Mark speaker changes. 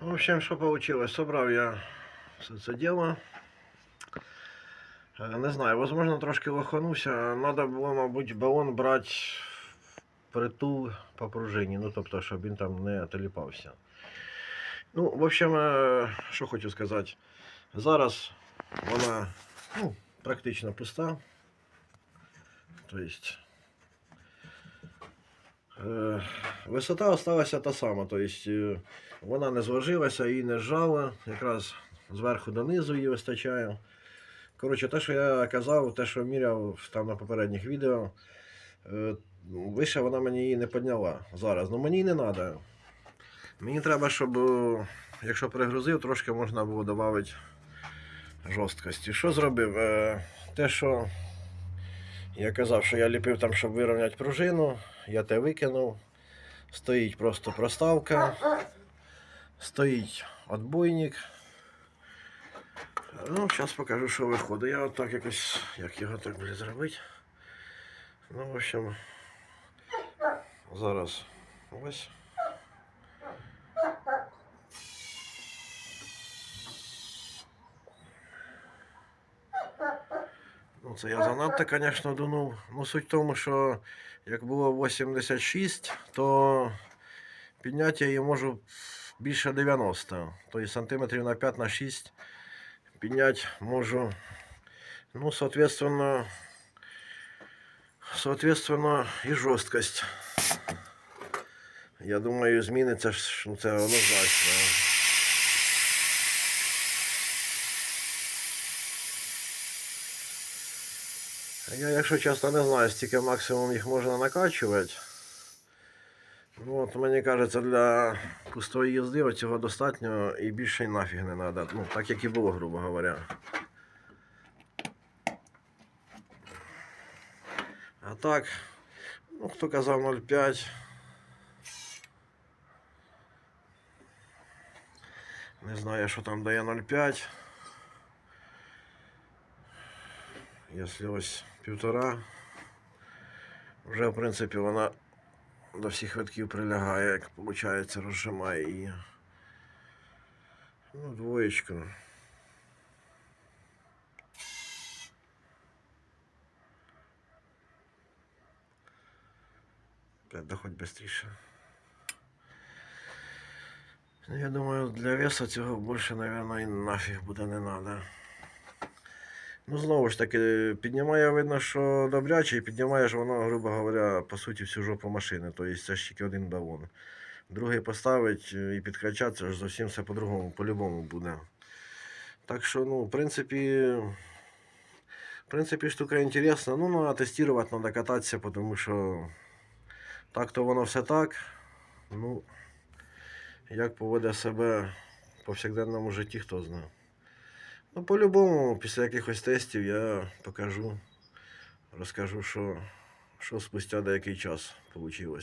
Speaker 1: В общем, що получилось? Собрав я все це діло. Е, Не знаю, возможно, трошки лоханувся. Надо було, мабуть, балон брати притул по пружині, ну тобто, щоб він там не теліпався. Ну, в общем, що хочу сказати. Зараз вона ну, практично пуста. Тобто, е, висота осталася та сама. Тобто, е, вона не зложилася і не зжала. Якраз зверху донизу її вистачає. Коротше, те, що я казав, те, що міряв там на попередніх відео, е, вище вона мені її не підняла зараз. Ну мені не треба. Мені треба, щоб, е, якщо перегрузив, трошки можна було додати жорсткості. Що зробив? Е, Те, що я казав, що я ліпив там, щоб вирівняти пружину, я те викинув. Стоїть просто проставка, стоїть отбойник. Ну, зараз покажу, що виходить. Я отак якось, як його так буде зробити. Ну, в общем, зараз ось. Це я занадто, звісно, дунув. Ну, суть в тому, що як було 86, то підняти я можу більше 90. Тобто сантиметрів на 5 на 6 підняти можу. Ну, соответственно, соответственно, і жорсткость. Я думаю, зміниться ну, це однозначно. Я, якщо чесно, не знаю, стільки максимум їх можна накачувати. Ну, от, мені кажеться, для пустої їзди цього достатньо і більше й нафіг не треба. Ну, так як і було, грубо говоря. А так, ну хто казав 0,5. Не знаю, що там дає 0,5. Якщо ось півтора, вже в принципі вона до всіх витків прилягає, як виходить, розжимає її. Ну, двоєчку. Опять доходь быстріше. Ну, Я думаю, для веса цього більше, мабуть, і нафіг буде не треба. Ну, знову ж таки, піднімає, видно, що добряче, і піднімає ж воно, грубо говоря, по суті, всю жопу машини. Тобто це ж тільки один балон. Другий поставить е, і підкачати, це ж зовсім все по-другому, по-любому буде. Так що, ну, в принципі, в принципі, штука інтересна. Ну, треба тестувати, треба кататися, тому що так то воно все так. Ну, як поведе себе в повсякденному житті, хто знає. Ну, по-любому, після якихось тестів я покажу, розкажу, що, що спустя деякий час вийшло.